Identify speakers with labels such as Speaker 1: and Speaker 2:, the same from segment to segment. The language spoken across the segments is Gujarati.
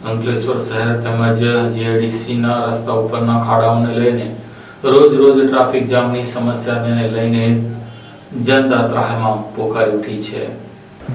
Speaker 1: અંકલેશ્વર શહેર તેમજ જીઆઈડીસીના રસ્તા ઉપરના ખાડાઓને લઈને રોજ રોજ ટ્રાફિક જામની સમસ્યાને લઈને જનતા ત્રાહમાં પોકારી ઉઠી છે.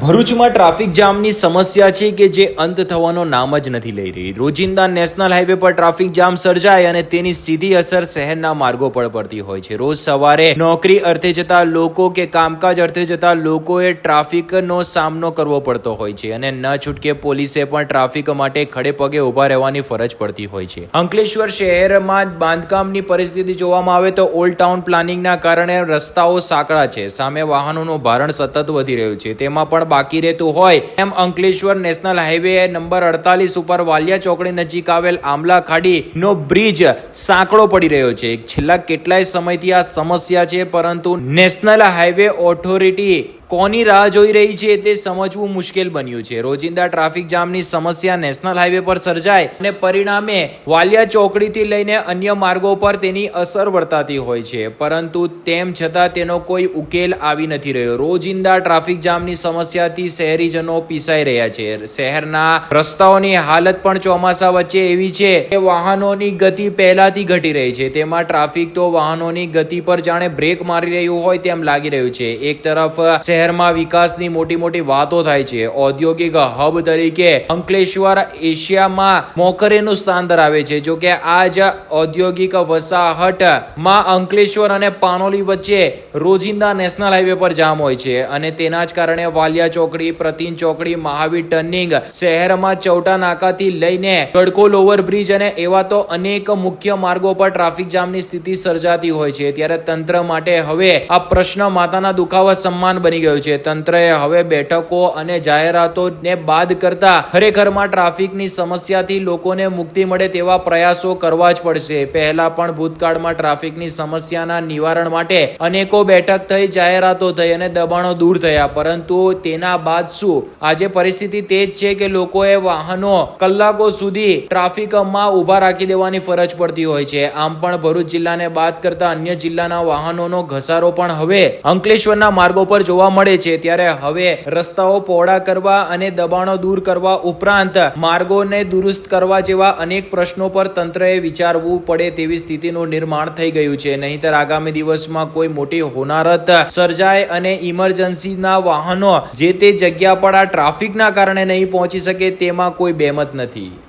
Speaker 2: ભરૂચમાં ટ્રાફિક જામની સમસ્યા છે કે જે અંત થવાનો નામ જ નથી લઈ રહી. રોજિંદા નેશનલ હાઈવે પર ટ્રાફિક જામ સર્જાય અને તેની સીધી અસર શહેરના માર્ગો પર પડતી હોય છે. રોજ સવારે નોકરી અર્થે જતા લોકો કે કામકાજ અર્થે જતા લોકોએ ટ્રાફિકનો સામનો કરવો પડતો હોય છે અને ન છૂટકે પોલીસે પણ ટ્રાફિક માટે ખડે પગે ઊભા રહેવાની ફરજ પડતી હોય છે. અંકલેશ્વર શહેરમાં બાંધકામની પરિસ્થિતિ જોવામાં આવે તો ઓલ્ડ ટાઉન પ્લાનિંગના કારણે રસ્તાઓ સાંકડા છે. સામે વાહનોનું ભારણ સતત વધી રહ્યું છે. તેમાં પણ બાકી રહેતું હોય. એમ અંકલેશ્વર નેશનલ હાઈવે નંબર અડતાલીસ ઉપર વાલિયા ચોકડી નજીક આવેલ આમલા ખાડી નો બ્રિજ સાંકડો પડી રહ્યો છે. છેલ્લા કેટલાય સમયથી આ સમસ્યા છે, પરંતુ નેશનલ હાઈવે ઓથોરિટી કોની રાહ જોઈ રહી છે તે સમજવું મુશ્કેલ બન્યું છે. રોજિંદા ટ્રાફિક જામની સમસ્યા નેશનલ હાઈવે પર સર્જાય અને પરિણામે વાલિયા ચોકડીથી લઈને અન્ય માર્ગો પર તેની અસર વર્તાતી હોય છે. પરંતુ તેમ છતાં તેનો કોઈ ઉકેલ આવી નથી રહ્યો. રોજિંદા ટ્રાફિક જામની સમસ્યાથી શહેરીજનો પીસાઈ રહ્યા છે. શહેરના રસ્તાઓની હાલત પણ ચોમાસા વચ્ચે એવી છે કે વાહનોની ગતિ પહેલાથી ઘટી રહી છે. તેમાં ટ્રાફિક તો વાહનોની ગતિ પર જાણે બ્રેક મારી રહ્યું હોય તેમ લાગી રહ્યું છે. એક તરફ શહેરમાં વિકાસની મોટી મોટી વાતો થાય છે. ઔદ્યોગિક હબ તરીકે અંકલેશ્વર એશિયામાં મોકરેનું સ્થાન ધરાવે છે. જો કે આ જ ઔદ્યોગિક વસાહટમાં અંકલેશ્વર અને પાનોલી વચ્ચે રોજિંદા નેશનલ હાઈવે પર જામ હોય છે અને તેના જ કારણે વાલિયા ચોકડી, પ્રતિન ચોકડી, મહાવીર ટર્નિંગ શહેરમાં ચૌટા નાકાથી લઈને ગડકો લોવર બ્રિજ અને એવા તો અનેક મુખ્ય માર્ગો પર ટ્રાફિક જામની સ્થિતિ સર્જાતી હોય છે. ત્યારે તંત્ર માટે હવે આ પ્રશ્ન માતાના દુખાવા સમાન બની ગયો છે. તંત્રએ હવે બેઠકો અને જાહેરાતો ને બાદ કરતા ખરેખરમાં ટ્રાફિકની સમસ્યાથી લોકોને મુક્તિ મળે તેવા પ્રયાસો કરવા જ પડશે. પહેલા પણ ભૂતકાળમાં ટ્રાફિકની સમસ્યાના નિવારણ માટે અનેકો બેઠક થઈ, જાહેરાતો થઈ અને દબાણો દૂર થયા. પરંતુ તેના બાદ શું? આજે પરિસ્થિતિ તે જ છે કે લોકોએ વાહનો કલાકો સુધી ટ્રાફિકમાં ઊભા રાખી દેવાની ફરજ પડતી હોય છે. આમ પણ ભરૂચ જિલ્લાને બાદ કરતા અન્ય જિલ્લાના વાહનોનો ઘસારો પણ હવે અંકલેશ્વરના માર્ગો પર જોવા મળે છે. ત્યારે હવે રસ્તાઓ પહોળા કરવા અને દબાણો દૂર કરવા ઉપરાંત માર્ગોને દુરુસ્ત કરવા જેવા અનેક પ્રશ્નો પર તંત્રએ વિચારવું પડે તેવી સ્થિતિનું નિર્માણ થઈ ગયું છે. નહીંતર આગામી દિવસમાં કોઈ મોટી હોનારત સર્જાય અને ઇમરજન્સીના વાહનો જે તે જગ્યા પર આ ટ્રાફિકના કારણે નહીં પહોંચી શકે તેમાં કોઈ બેમત નથી.